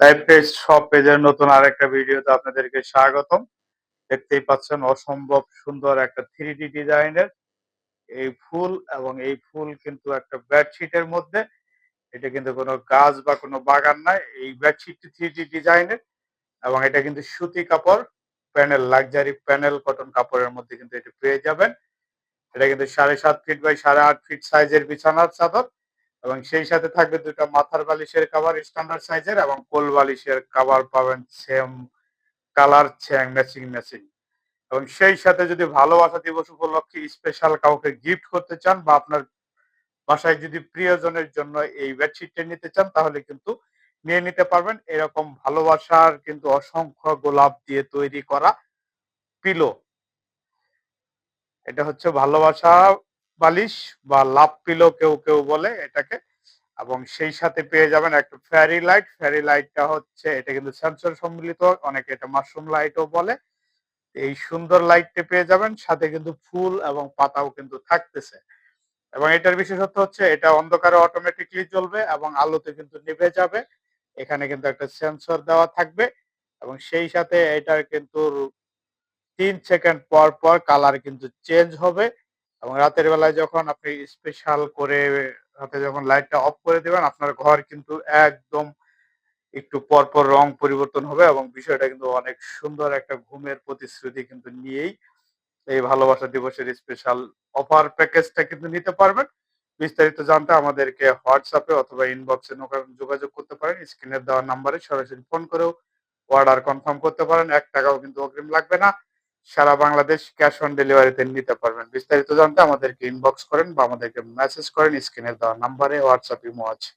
Live page সব পেজের নতুন আরেকটা ভিডিওতে আপনাদেরকে স্বাগতম। দেখতেই পাচ্ছেন, অসম্ভব সুন্দর একটা থ্রি ডি ডিজাইনের এই ফুল এবং এই ফুল কিন্তু একটা বেডশিটের মধ্যে। এটা কিন্তু কোনো গাছ বা কোনো বাগান নাই, এই বেডশিটটি থ্রি ডি ডিজাইনের এবং এটা কিন্তু সুতি কাপড় প্যানেল লাক্সারি প্যানেল কটন কাপড়ের মধ্যে কিন্তু এটা পেয়ে যাবেন। এটা কিন্তু সাড়ে সাত ফিট বাই সাড়ে আট ফিট সাইজের বিছানার চাদর। এবং সেই সাথে থাকবে দুটো মাথার বালিশের কাভার স্ট্যান্ডার্ড সাইজের এবং কোল বালিশের কাভার পাবেন সেম কালার ছেং ম্যাচিং ম্যাচিং এবং সেই সাথে যদি ভালোবাসা দিবস উপলক্ষে স্পেশাল কাউকে গিফট করতে চান বা আপনার বাসায় যদি প্রিয়জনের জন্য এই বেডশিটটা নিতে চান, তাহলে কিন্তু নিয়ে নিতে পারবেন। এরকম ভালোবাসার কিন্তু অসংখ্য গোলাপ দিয়ে তৈরি করা পিলো এটা হচ্ছে ভালোবাসা বালিশ বা লাভ পিলো কেউ কেউ বলে এটাকে। এবং সেই সাথে পেয়ে যাবেন একটা ফ্যারি লাইট ফ্যারি লাইটটা হচ্ছে, এটা কিন্তু সেন্সর সম্মিলিত, অনেকে এটা মাশরুম লাইটও বলে। এই সুন্দর লাইটটা পেয়ে যাবেন, সাথে কিন্তু ফুল এবং পাতাও কিন্তু থাকতেছে। এবং এটার বিশেষত্ব হচ্ছে, এটা অন্ধকারে অটোমেটিকলি জ্বলবে এবং আলোতে কিন্তু নিভে যাবে। এখানে কিন্তু একটা সেন্সর দেওয়া থাকবে। এবং সেই সাথে এটার কিন্তু তিন সেকেন্ড পর পর কালার কিন্তু চেঞ্জ হবে। এবং রাতের বেলায় যখন আপনি স্পেশাল করে রাতে যখন লাইটটা অফ করে দেবেন, আপনার ঘর কিন্তু একদম একটু পরপর পর রং পরিবর্তন হবে এবং বিষয়টা কিন্তু অনেক সুন্দর একটা ঘুমের প্রতিশ্রুতি কিন্তু নিয়েই এই ভালোবাসা দিবসের স্পেশাল অফার প্যাকেজটা কিন্তু নিতে পারবেন। বিস্তারিত জানতে আমাদেরকে হোয়াটসঅ্যাপে অথবা ইনবক্সে যোগাযোগ করতে পারেন। স্ক্রিনের দেওয়া নাম্বারে সরাসরি ফোন করেও অর্ডার কনফার্ম করতে পারেন। এক টাকাও কিন্তু অগ্রিম লাগবে না। সারা বাংলাদেশ ক্যাশ অন ডেলিভারিতে নিতে পারবেন। বিস্তারিত জানতে আমাদেরকে ইনবক্স করেন বা আমাদেরকে মেসেজ করেন, স্ক্রিনে দেওয়া নাম্বারে হোয়াটসঅ্যাপ ইমো আছে।